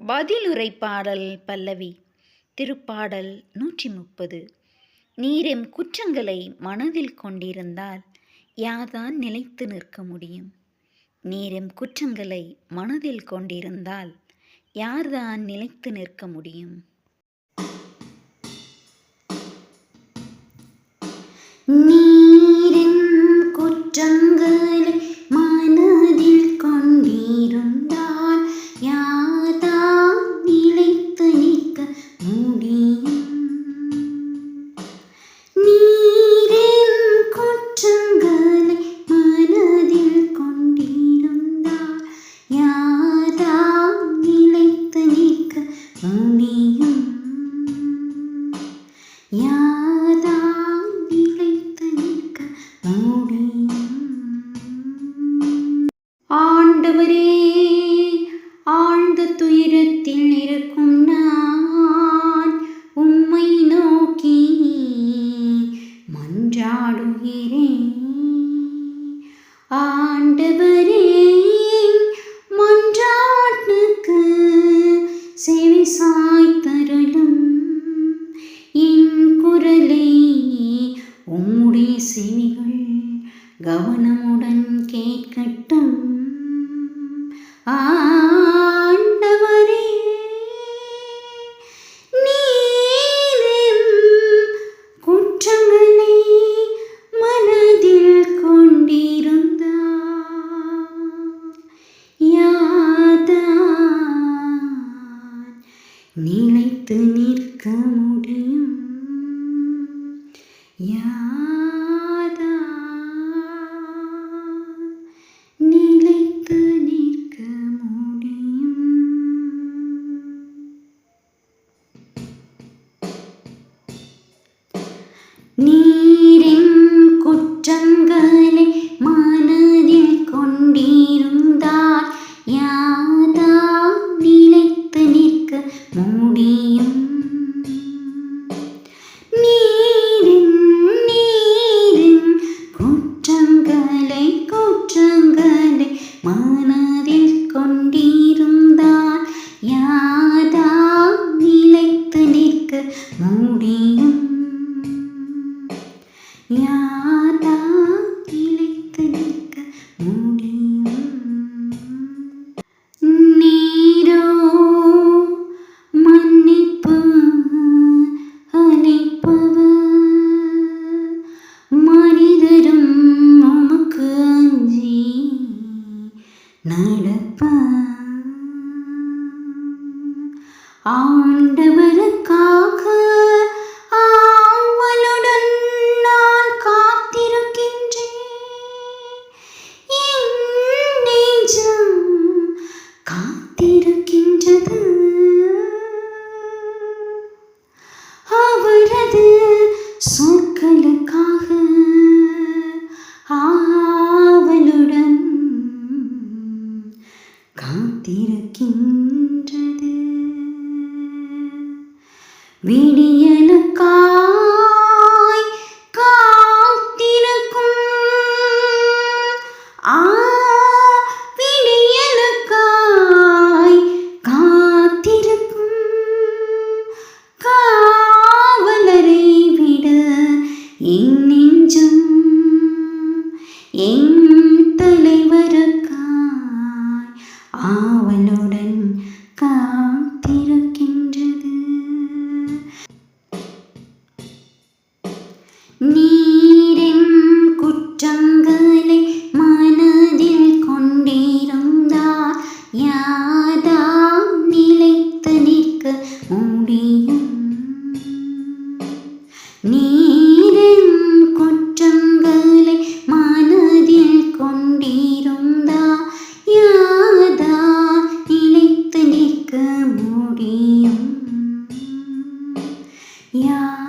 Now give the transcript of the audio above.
பதிலுரை பாடல் பல்லவி திருப்பாடல் நூற்றி முப்பது நீரெம் குற்றங்களை மனதில் கொண்டிருந்தால் யாதான் நிலைத்து நிற்க முடியும்? நீரெம் குற்றங்களை மனதில் கொண்டிருந்தால் யார்தான் நிலைத்து நிற்க முடியும்? நீரின் குற்றங்கள் ஆண்டவரே ஆழ்ந்த துயரத்தில் இருக்கும் நான் உம்மை நோக்கி மன்றாடுகிறேன். ஆண்டவரே மன்றாட்டுக்கு செவி சாய்த்தருளும். என் குரலை உம்முடைய செவிகள் கவனமுடன் கேட்கட்டும். ஆ நீரின் குற்றங்களை மனதில் கொண்டிருந்தால் யாதான் நிலைத்து நிற்க முடியும் யாதான் நிலைத்து நிற்க முடியும் நீரோ மன்னிப்பு அளிப்பவர் மனிதரும் உமக்கு அஞ்சி ஆண்டவருக்காக விளக்கின்றது விடியலுக்காய் காத்திருக்கும். ஆ விடியலுக்காய் காத்திருக்கும். காவலரை விட எங்க നീരം കുറ്റങ്കലെ മനതിൽ കൊണ്ടിരുന്നാ യാതാ നിലത്ത് നിൽക്ക് മുടിയും. നീരം കുറ്റങ്കലെ മനതിൽ കൊണ്ടിരുന്നാ യാതാ നിലത്ത് നിൽക്ക് മുടിയും. യാ